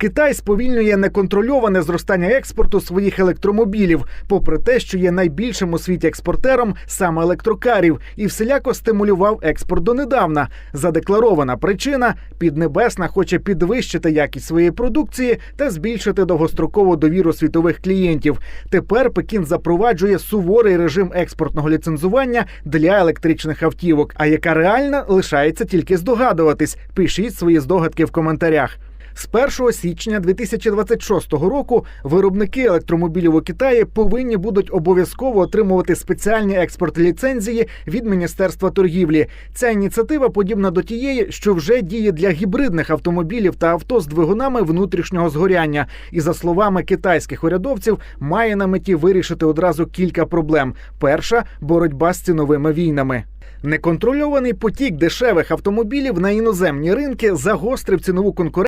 Китай сповільнює неконтрольоване зростання експорту своїх електромобілів, попри те, що є найбільшим у світі експортером саме електрокарів, і всіляко стимулював експорт донедавна. Задекларована причина Піднебесна хоче підвищити якість своєї продукції та збільшити довгострокову довіру світових клієнтів. Тепер Пекін запроваджує суворий режим експортного ліцензування для електричних автівок. А яка реальна лишається тільки здогадуватись. Пишіть свої здогадки в коментарях. З 1 січня 2026 року виробники електромобілів у Китаї повинні будуть обов'язково отримувати спеціальні експортні ліцензії від Міністерства торгівлі. Ця ініціатива подібна до тієї, що вже діє для гібридних автомобілів та авто з двигунами внутрішнього згоряння. І за словами китайських урядовців, має на меті вирішити одразу кілька проблем: перша боротьба з ціновими війнами. Неконтрольований потік дешевих автомобілів на іноземні ринки загострив цінову конкуренцію